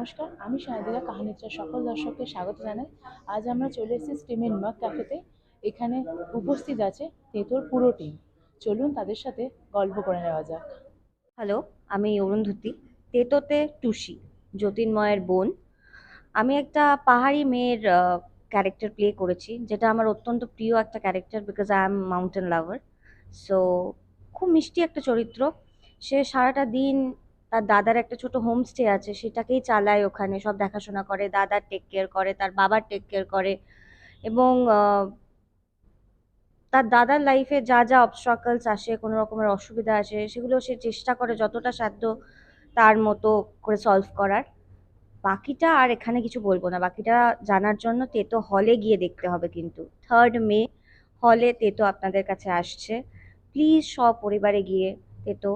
নমস্কার, আমি সায়দিরা কাহানিত্রার সকল দর্শককে স্বাগত জানাই। আজ আমরা চলে এসেছি স্টিমের মগ ক্যাফেতে। এখানে উপস্থিত আছে তেতোর পুরো টিম। চলুন তাদের সাথে গল্প করে নেওয়া যাক। হ্যালো, আমি অরুন্ধতী তেতোতে টুসি, জ্যোতির্ময়ের বোন। আমি একটা পাহাড়ি মেয়ের ক্যারেক্টার প্লে করেছি, যেটা আমার অত্যন্ত প্রিয় একটা character because I am mountain lover so খুব মিষ্টি একটা চরিত্র। সে সারাটা দিন তার দাদার একটা ছোট হোমস্টে আছে, সেটাকেই চালায় ওখানে, সব দেখাশোনা করে। দাদার টেক কেয়ার করে, তার বাবার টেক কেয়ার করে। এবং তার দাদার লাইফে যা যা অবস্ট্রাকলস আসে, কোনো রকমের অসুবিধা আসে, সেগুলো সে চেষ্টা করে যতটা সাধ্য তার মতো করে সলভ করার। বাকিটা আর এখানে কিছু বলব না, বাকিটা জানার জন্য তেতো হলে গিয়ে দেখতে হবে কিন্তু। থার্ড মে হলে তেতো আপনাদের কাছে আসছে। প্লিজ সপরিবারে গিয়ে তেতো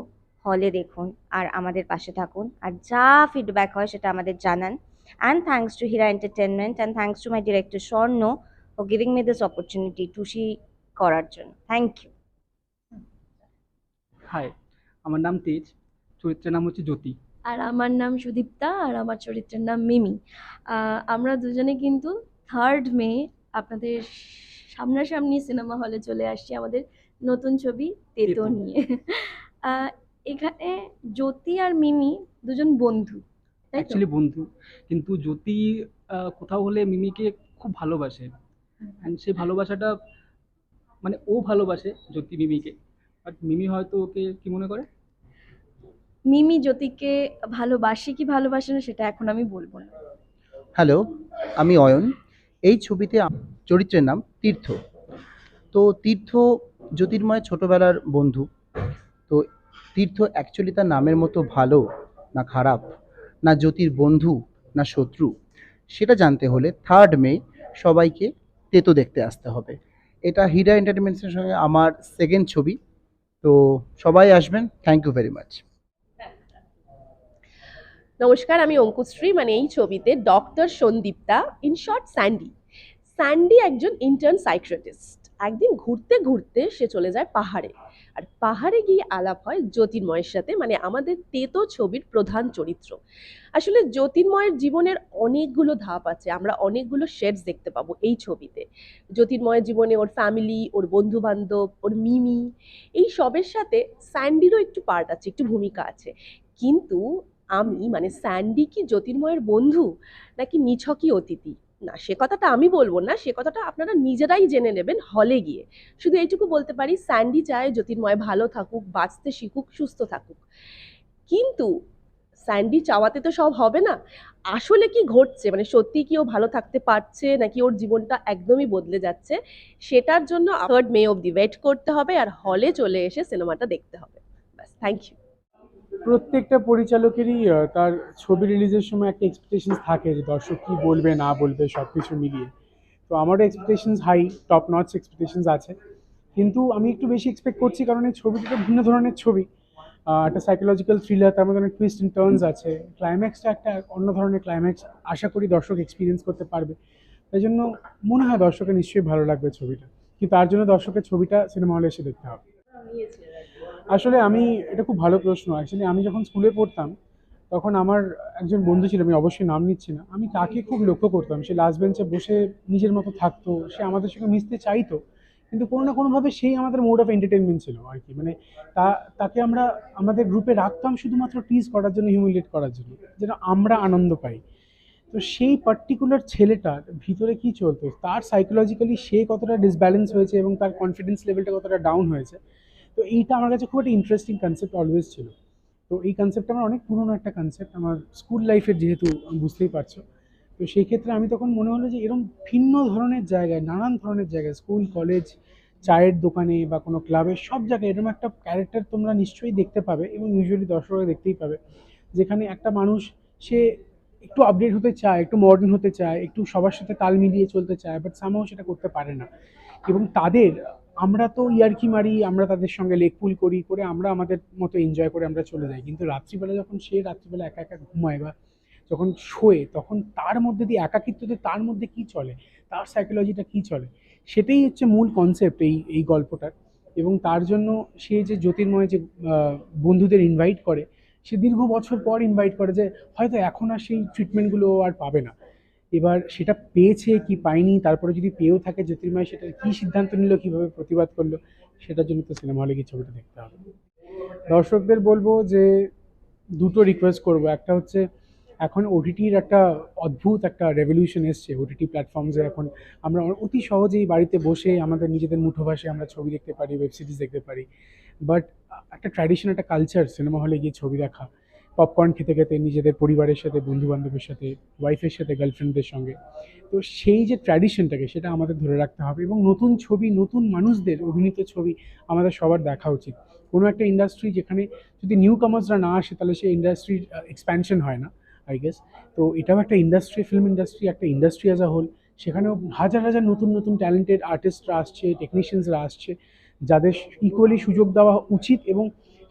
হলে দেখুন আর আমাদের পাশে থাকুন আর যা ফিডব্যাক হয় সেটা আমাদের জানান। And thanks to Hira entertainment and thanks to my director Swarna for giving me this opportunity টুসি করার জন্য। থ্যাংক ইউ হাই আমার নাম তেজ চরিত্রের নাম হচ্ছে জ্যোতি। আর আমার নাম সুদীপ্তা আর আমার চরিত্রের নাম মিমি। আমরা দুজনে কিন্তু থার্ড মে আপনাদের সামনাসামনি সিনেমা হলে চলে আসছি আমাদের নতুন ছবি তেতো। নিয়ে। এখানে জ্যোতি আর মিমি দুজন বন্ধু তাই অ্যাকচুয়ালি বন্ধু কিন্তু জ্যোতি কোথাও হলে মিমিকে খুব ভালোবাসে। অ্যান্ড সেই ভালোবাসাটা মানে ও ভালোবাসে জ্যোতি মিমিকে। বাট মিমি হয়তো ওকে কি মনে করে? মিমি জ্যোতিকে ভালোবাসে কি ভালোবাসে না সেটা এখন আমি বলব না। হ্যালো আমি অয়ন। এই ছবিতে চরিত্রের নাম তীর্থ। তো তীর্থ জ্যোতির্ময় ছোটবেলার বন্ধু। তো তীর্থ অ্যাকচুয়ালি তার নামের মতো ভালো, না খারাপ, না জ্যোতির বন্ধু, না শত্রু। সেটা জানতে হলে থার্ড মে সবাইকে তেতো দেখতে আসতে হবে। এটা হীরা এন্টারটেনমেন্টসের সঙ্গে আমার সেকেন্ড ছবি। তো সবাই আসবেন থ্যাংক ইউ ভেরি মাচ নমস্কার, আমি অঙ্কুশ্রী। মানে এই ছবিতে doctor Sandipta in short Sandy Sandy একজন ইন্টার্ন সাইক্রেটিস্ট একদিন ঘুরতে ঘুরতে সে চলে যায় পাহাড়ে। আর পাহাড়ে গিয়ে আলাপ হয় জ্যোতির্ময়ের সাথে মানে আমাদের তেতো ছবির প্রধান চরিত্র। আসলে জ্যোতির্ময়ের জীবনের অনেকগুলো ধাপ আছে, আমরা অনেকগুলো শেডস দেখতে পাবো এই ছবিতে। জ্যোতির্ময়ের জীবনে ওর ফ্যামিলি ওর বন্ধু বান্ধব ওর মিমি, এই সবের সাথে স্যান্ডিরও একটু পার্ট আছে, একটু ভূমিকা আছে। কিন্তু আমি মানে স্যান্ডি কি জ্যোতির্ময়ের বন্ধু, নাকি নিছকই অতিথি? না, সে কথাটা আমি বলব না, সে কথাটা আপনারা নিজেরাই জেনে নেবেন হলে গিয়ে। শুধু এইটুকু বলতে পারি স্যান্ডি চায় জ্যোতির্ময় ভালো থাকুক, বাঁচতে শিখুক, সুস্থ থাকুক। কিন্তু স্যান্ডি চাওয়াতে তো সব হবে না। আসলে কি ঘটছে? মানে সত্যি কি ও ভালো থাকতে পারছে, নাকি ওর জীবনটা একদমই বদলে যাচ্ছে? সেটার জন্য থার্ড মে অবধি ওয়েট করতে হবে, আর হলে চলে এসে সিনেমাটা দেখতে হবে। ব্যাস থ্যাংক ইউ প্রত্যেকটা পরিচালকেরই তার ছবি রিলিজের সময় একটা এক্সপেকটেশন থাকে যে দর্শক কী বলবে, না বলবে সব কিছু মিলিয়ে। তো আমারও expectations high top notch expectations আছে। কিন্তু আমি একটু বেশি এক্সপেক্ট করছি কারণ এই ছবিটা ভিন্ন ধরনের ছবি। একটা সাইকোলজিক্যাল থ্রিলার তার মধ্যে অনেক টুইস্ট অ্যান্ড টার্নস আছে। ক্লাইম্যাক্সটা একটা অন্য ধরনের ক্লাইম্যাক্স আশা করি দর্শক এক্সপিরিয়েন্স করতে পারবে। তাই জন্য মনে হয় দর্শকের নিশ্চয়ই ভালো লাগবে ছবিটা। কিন্তু তার জন্য দর্শকের ছবিটা সিনেমা হলে এসে দেখতে হবে। আসলে আমি, এটা খুব ভালো প্রশ্ন। অ্যাকচুয়ালি আমি যখন স্কুলে পড়তাম, তখন আমার একজন বন্ধু ছিল, আমি অবশ্যই নাম নিচ্ছি না। আমি তাকে খুব লক্ষ্য করতাম, সে লাস্ট বেঞ্চে বসে নিজের মতো থাকতো, সে আমাদের সঙ্গে মিশতে চাইতো, কিন্তু কোনো না কোনোভাবে সেই আমাদের মোড অফ এন্টারটেনমেন্ট ছিল আর কি। মানে তা, তাকে আমরা, আমাদের গ্রুপে রাখতাম শুধুমাত্র টিজ করার জন্য হিউমিলেট করার জন্য, যেন আমরা আনন্দ পাই। তো সেই পার্টিকুলার ছেলেটার ভিতরে কি চলতো? তার সাইকোলজিক্যালি সে কতটা ডিসব্যালেন্স হয়েছে এবং তার কনফিডেন্স লেভেলটা কতটা ডাউন হয়েছে তো এইটা আমার কাছে খুব একটা ইন্টারেস্টিং কনসেপ্ট অলওয়েজ ছিল। তো এই কনসেপ্টটা আমার অনেক পুরনো একটা কনসেপ্ট আমার স্কুল লাইফের যেহেতু বুঝতেই পারছ। তো সেই ক্ষেত্রে আমি তখন মনে হলো যে এরকম ভিন্ন ধরনের জায়গায়, নানান ধরনের জায়গায় স্কুল কলেজ চায়ের দোকানে বা কোনো ক্লাবে সব জায়গায় এরকম একটা ক্যারেক্টার তোমরা নিশ্চয়ই দেখতে পাবে, এবং ইউজুয়ালি দর্শকরা দেখতেই পাবে। যেখানে একটা মানুষ, সে একটু আপডেট হতে চায়, একটু মডার্ন হতে চায়, একটু সবার সাথে তাল মিলিয়ে চলতে চায় বাট সামাও সেটা করতে পারে না। এবং তাদের আমরা তো ইয়ার্কি মারি, আমরা তাদের সঙ্গে লেকপুল করি, করে আমরা আমাদের মতো এনজয় করে আমরা চলে যাই। কিন্তু রাত্রিবেলা যখন সে রাত্রিবেলা একা একা ঘুমায় বা যখন শোয়ে, তখন তার মধ্যে দিয়ে একাকিত্বতে তার মধ্যে কি চলে? তার সাইকোলজিটা কি চলে? সেটাই হচ্ছে মূল কনসেপ্ট এই এই গল্পটার। এবং তার জন্য সে যে জ্যোতির্ময় যে বন্ধুদের ইনভাইট করে, সে দীর্ঘ বছর পর ইনভাইট করে যে, হয়তো এখন আর সেই ট্রিটমেন্টগুলো আর পাবে না। এবার সেটা পেয়েছে কি পায়নি, তারপরে যদি পেয়েও থাকে জ্যোতির্ময় সেটার কী সিদ্ধান্ত নিল, কীভাবে প্রতিবাদ করল, সেটার জন্য তো সিনেমা হলে গিয়ে ছবিটা দেখতে হবে। দর্শকদের বলব যে দুটো রিকোয়েস্ট করব। একটা হচ্ছে, এখন ওটিটির একটা অদ্ভুত একটা রেভলিউশন এসছে ওটিটি প্ল্যাটফর্মসে এখন। আমরা অতি সহজেই বাড়িতে বসে আমাদের নিজেদের মুঠো ভাষায় আমরা ছবি দেখতে পারি ওয়েব সিরিজ দেখতে পারি। বাট একটা ট্র্যাডিশন একটা কালচার সিনেমা হলে গিয়ে ছবি দেখা। পপকর্ন খেতে খেতে নিজেদের পরিবারের সাথে বন্ধু বান্ধবের সাথে ওয়াইফের সাথে গার্লফ্রেন্ডদের সঙ্গে। তো সেই যে ট্র্যাডিশনটাকে সেটা আমাদের ধরে রাখতে হবে এবং নতুন ছবি, নতুন মানুষদের অভিনীত ছবি আমাদের সবার দেখা উচিত। কোনো একটা ইন্ডাস্ট্রি যেখানে যদি নিউ কামার্সরা না আসে তাহলে সেই ইন্ডাস্ট্রির এক্সপ্যানশন হয় না আই গেস তো এটাও একটা ইন্ডাস্ট্রি ফিল্ম ইন্ডাস্ট্রি একটা ইন্ডাস্ট্রি অ্যাজ আ হোল সেখানেও হাজার হাজার নতুন নতুন ট্যালেন্টেড আর্টিস্টরা আসছে টেকনিশিয়ানসরা আসছে, যাদের ইকুয়ালি সুযোগ দেওয়া উচিত এবং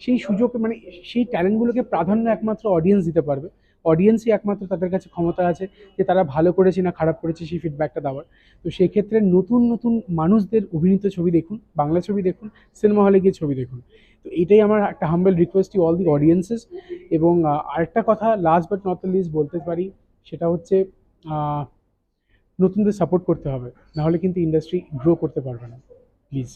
সেই সুযোগ মানে সেই ট্যালেন্টগুলোকে প্রাধান্য একমাত্র অডিয়েন্স দিতে পারবে। অডিয়েন্সই একমাত্র তাদের কাছে ক্ষমতা আছে যে তারা ভালো করেছে না খারাপ করেছে সেই ফিডব্যাকটা দেওয়ার। তো সেক্ষেত্রে নতুন নতুন মানুষদের অভিনীত ছবি দেখুন, বাংলা ছবি দেখুন সিনেমা হলে গিয়ে ছবি দেখুন। তো এটাই আমার একটা humble request to all the audiences এবং আরেকটা কথা লাস্ট বাট নট লিস্ট বলতে পারি, সেটা হচ্ছে নতুনদের সাপোর্ট করতে হবে। নাহলে কিন্তু ইন্ডাস্ট্রি গ্রো করতে পারবে না। প্লিজ